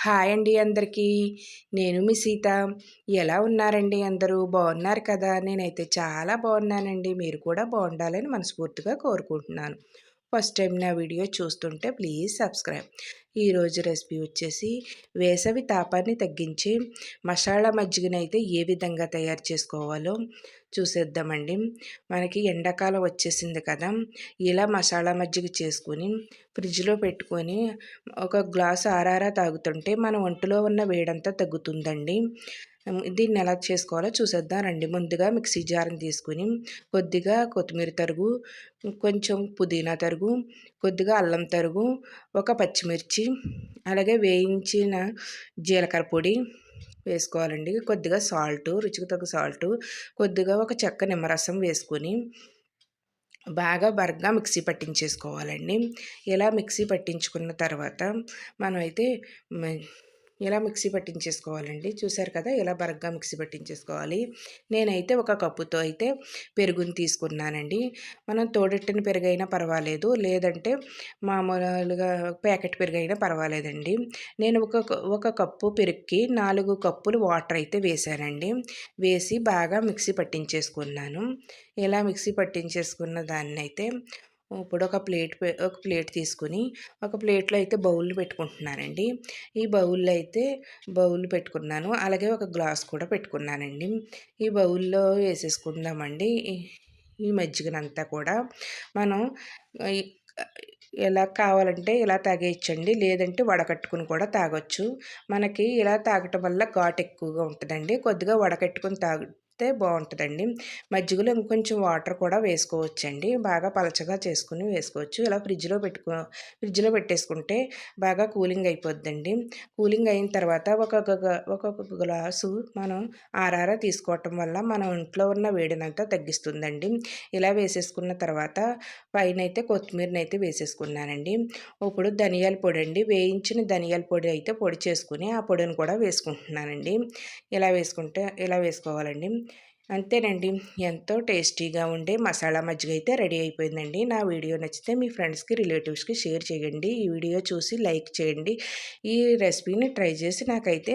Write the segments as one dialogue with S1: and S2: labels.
S1: Hi అండి అందరికీ. నేను మీ సీత. ఎలా ఉన్నారండి అందరూ? బాగున్నారు కదా? నేనైతే చాలా బాగున్నానండి. మీరు కూడా బాగుండాలని మనస్ఫూర్తిగా కోరుకుంటున్నాను. ఫస్ట్ టైం నా వీడియో చూస్తుంటే ప్లీజ్ సబ్స్క్రైబ్. ఈరోజు రెసిపీ వచ్చేసి వేసవి తాపాన్ని తగ్గించి మసాలా మజ్జిగనైతే ఏ విధంగా తయారు చేసుకోవాలో చూసేద్దామండి. మనకి ఎండాకాలం వచ్చేసింది కదా ఇలా మసాలా మజ్జిగ చేసుకొని ఫ్రిడ్జ్లో పెట్టుకొని ఒక గ్లాసు ఆరారా తాగుతుంటే మన ఒంటిలో ఉన్న వేడంతా తగ్గుతుందండి. దీన్ని ఎలా చేసుకోవాలో చూసేద్దాం రండి. ముందుగా మిక్సీ జార్ని తీసుకుని కొద్దిగా కొత్తిమీర తరుగు కొంచెం పుదీనా తరుగు కొద్దిగా అల్లం తరుగు ఒక పచ్చిమిర్చి అలాగే వేయించిన జీలకర్ర పొడి వేసుకోవాలండి. కొద్దిగా సాల్ట్ రుచికి తగ్గ సాల్ట్ కొద్దిగా ఒక చెక్క నిమ్మరసం వేసుకొని బాగా బరగ్గా మిక్సీ పట్టించేసుకోవాలండి. ఇలా మిక్సీ పట్టించుకున్న తర్వాత మనం అయితే ఇలా మిక్సీ పట్టించేసుకోవాలండి? చూసారు కదా ఇలా బరగ్గా మిక్సీ పట్టించేసుకోవాలి. నేనైతే ఒక కప్పుతో అయితే పెరుగుని తీసుకున్నానండి. మనం తోడెట్టిన పెరుగైనా పర్వాలేదు లేదంటే మామూలుగా ప్యాకెట్ పెరుగైనా పర్వాలేదండి. నేను ఒక ఒక కప్పు పెరుగుకి నాలుగు కప్పులు వాటర్ అయితే వేసానండి వేసి బాగా మిక్సీ పట్టించేసుకున్నాను. ఇలా మిక్సీ పట్టించేసుకున్న దాన్ని అయితే ఇప్పుడు ఒక ప్లేట్ ఒక ప్లేట్ తీసుకుని ఒక ప్లేట్లో అయితే బౌల్ పెట్టుకుంటున్నానండి. ఈ బౌల్లో అయితే బౌల్ పెట్టుకున్నాను. అలాగే ఒక గ్లాస్ కూడా పెట్టుకున్నానండి. ఈ బౌల్లో వేసేసుకుందామండి. ఈ మజ్జిగనంతా కూడా మనం ఎలా కావాలంటే ఇలా తాగేయచ్చండి. లేదంటే వడకట్టుకుని కూడా తాగొచ్చు. మనకి ఇలా తాగటం వల్ల ఘాట్ ఎక్కువగా ఉంటుందండి. కొద్దిగా వడకట్టుకుని తాగు వేస్తే బాగుంటుందండి మజ్జిగలో ఇంకొంచెం వాటర్ కూడా వేసుకోవచ్చండి. బాగా పలచగా చేసుకుని వేసుకోవచ్చు. ఇలా ఫ్రిడ్జ్లో పెట్టుకో ఫ్రిడ్జ్లో పెట్టేసుకుంటే బాగా కూలింగ్ అయిపోద్దండి. కూలింగ్ అయిన తర్వాత ఒక్కొక్క ఒక్కొక్క గ్లాసు మనం ఆరారా తీసుకోవటం వల్ల మన ఇంట్లో ఉన్న వేడినంతా తగ్గిస్తుందండి. ఇలా వేసేసుకున్న తర్వాత పైన అయితే కొత్తిమీరని అయితే వేసేసుకున్నానండి. ఇప్పుడు ధనియాల పొడి అండి వేయించిన ధనియాల పొడి అయితే పొడి చేసుకుని ఆ పొడిని కూడా వేసుకుంటున్నానండి. ఇలా వేసుకుంటే ఇలా వేసుకోవాలండి. అంతేనండి. ఎంతో టేస్టీగా ఉండే మసాలా మజ్జిగ అయితే రెడీ అయిపోయిందండి. నా వీడియో నచ్చితే మీ ఫ్రెండ్స్కి రిలేటివ్స్కి షేర్ చేయండి. ఈ వీడియో చూసి లైక్ చేయండి. ఈ రెసిపీని ట్రై చేసి నాకైతే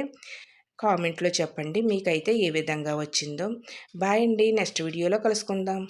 S1: కామెంట్లో చెప్పండి. మీకైతే ఏ విధంగా వచ్చిందో. బాయ్ అండి. నెక్స్ట్ వీడియోలో కలుసుకుందాం.